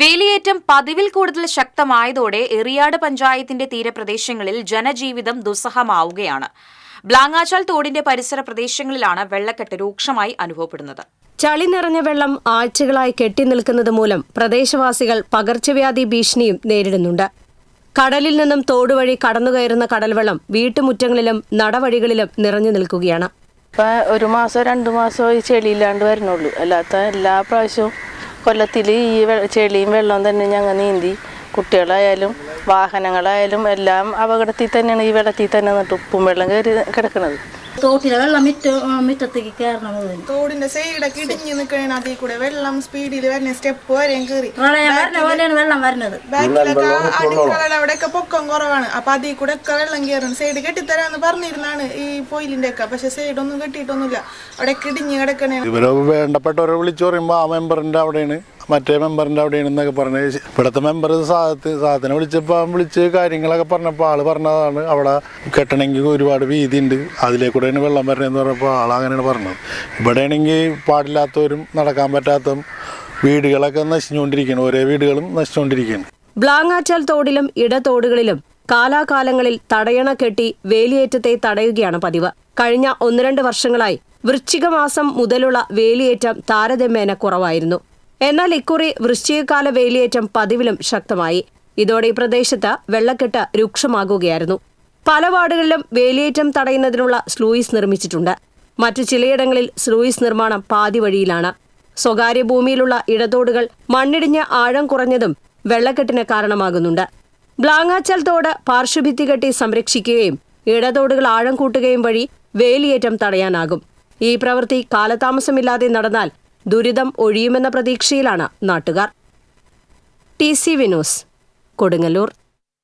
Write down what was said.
വേലിയേറ്റം പതിവിൽ കൂടുതൽ ശക്തമായതോടെ എറിയാട് പഞ്ചായത്തിന്റെ തീരപ്രദേശങ്ങളിൽ ജനജീവിതം ദുസ്സഹമാവുകയാണ്. ബ്ലാങ്ങാച്ചാൽ തോടിന്റെ പരിസര പ്രദേശങ്ങളിലാണ് വെള്ളക്കെട്ട് രൂക്ഷമായി അനുഭവപ്പെടുന്നത്. ചളി നിറഞ്ഞ വെള്ളം ആഴ്ചകളായി കെട്ടിനിൽക്കുന്നത് മൂലം പ്രദേശവാസികൾ പകർച്ചവ്യാധി ഭീഷണിയും നേരിടുന്നുണ്ട്. കടലിൽ നിന്നും തോടുവഴി കടന്നുകയറുന്ന കടൽവെള്ളം വീട്ടുമുറ്റങ്ങളിലും നടവഴികളിലും നിറഞ്ഞു നിൽക്കുകയാണ്. ഇപ്പം ഒരു മാസം രണ്ട് മാസം ഈ ചെളിയില്ലാണ്ട് വരണുള്ളൂ അല്ലാത്ത എല്ലാ പ്രാവശ്യവും കൊല്ലത്തിൽ ഈ ചെളിയും വെള്ളവും തന്നെ ഞങ്ങൾ നീന്തി കുട്ടികളായാലും വാഹനങ്ങളായാലും എല്ലാം അപകടത്തിൽ തന്നെയാണ് ഈ വെള്ളത്തിൽ തന്നെ നിന്നിട്ട് ഉപ്പും വെള്ളം കയറി കിടക്കുന്നത്. തോട്ടിലെ വെള്ളം മിറ്റ മിറ്റത്തേക്ക് കയറണം തോടിന്റെ സൈഡൊക്കെ ഇടിഞ്ഞ് നിൽക്കണ അതിൽ കൂടെ വെള്ളം സ്പീഡിൽ വരുന്ന സ്റ്റെപ്പ് വരെയും കയറി പോലെയാണ് വെള്ളം വരുന്നത്. ബാക്കിലൊക്കെ അടുക്കളയുടെ അവിടെയൊക്കെ പൊക്കം കുറവാണ്. അപ്പൊ അതിൽ കൂടെ ഒക്കെ വെള്ളം കയറും. സൈഡ് കെട്ടിത്തരാന്ന് പറഞ്ഞിരുന്നാണ് ഈ പോയിലിന്റെ ഒക്കെ. പക്ഷെ സൈഡൊന്നും കെട്ടിയിട്ടൊന്നുമില്ല. അവിടെയൊക്കെ ഇടിഞ്ഞു കിടക്കണേ. ഇവരോ വേണ്ടപ്പെട്ടവരെ വിളിച്ചു പറയുമ്പോ ആ മെമ്പറിന്റെ അവിടെയാണ്. മറ്റേ മെമ്പറിന്റെ അവിടെ എന്നൊക്കെ പറഞ്ഞ്. ഇവിടുത്തെ മെമ്പർ സാധത്ത് സാധനം വിളിച്ചപ്പോൾ വിളിച്ച് കാര്യങ്ങളൊക്കെ പറഞ്ഞപ്പോൾ ആൾ പറഞ്ഞതാണ് അവിടെ കെട്ടണമെങ്കിൽ ഒരുപാട് വീതി ഉണ്ട് അതിലേക്കൂടെയാണ് വെള്ളം വരണമെന്ന് പറഞ്ഞപ്പോൾ ആൾ അങ്ങനെയാണ് പറഞ്ഞത്. ഇവിടെയാണെങ്കിൽ പാടില്ലാത്തവരും നടക്കാൻ പറ്റാത്തതും വീടുകളൊക്കെ നശിച്ചുകൊണ്ടിരിക്കുകയാണ് ഓരോ വീടുകളും നശിച്ചുകൊണ്ടിരിക്കുകയാണ് ബ്ലാങ്ങാച്ചാൽ തോടിലും ഇടത്തോടുകളിലും കാലാകാലങ്ങളിൽ തടയണ കെട്ടി വേലിയേറ്റത്തെ തടയുകയാണ് പതിവ്. കഴിഞ്ഞ ഒന്ന് രണ്ട് വർഷങ്ങളായി വൃശ്ചിക മാസം മുതലുള്ള വേലിയേറ്റം താരതമ്യേന കുറവായിരുന്നു. എന്നാൽ ഇക്കുറി വൃശ്ചികകാല വേലിയേറ്റം പതിവിലും ശക്തമായി. ഇതോടെ ഈ പ്രദേശത്ത് വെള്ളക്കെട്ട് രൂക്ഷമാകുകയായിരുന്നു. പല വാർഡുകളിലും വേലിയേറ്റം തടയുന്നതിനുള്ള സ്ലൂയിസ് നിർമ്മിച്ചിട്ടുണ്ട്. മറ്റു ചിലയിടങ്ങളിൽ സ്ലൂയിസ് നിർമ്മാണം പാതി വഴിയിലാണ്. സ്വകാര്യ ഭൂമിയിലുള്ള ഇടതോടുകൾ മണ്ണിടിഞ്ഞ് ആഴം കുറഞ്ഞതും വെള്ളക്കെട്ടിന് കാരണമാകുന്നുണ്ട്. ബ്ലാങ്ങാച്ചൽ തോട് പാർശ്വഭിത്തി കെട്ടി സംരക്ഷിക്കുകയും ഇടതോടുകൾ ആഴം കൂട്ടുകയും വഴി വേലിയേറ്റം തടയാനാകും. ഈ പ്രവൃത്തി കാലതാമസമില്ലാതെ നടന്നാൽ ദുരിതം ഒഴിയുമെന്ന പ്രതീക്ഷയിലാണ് നാട്ടുകാർ. T C Vinos Kodungallur.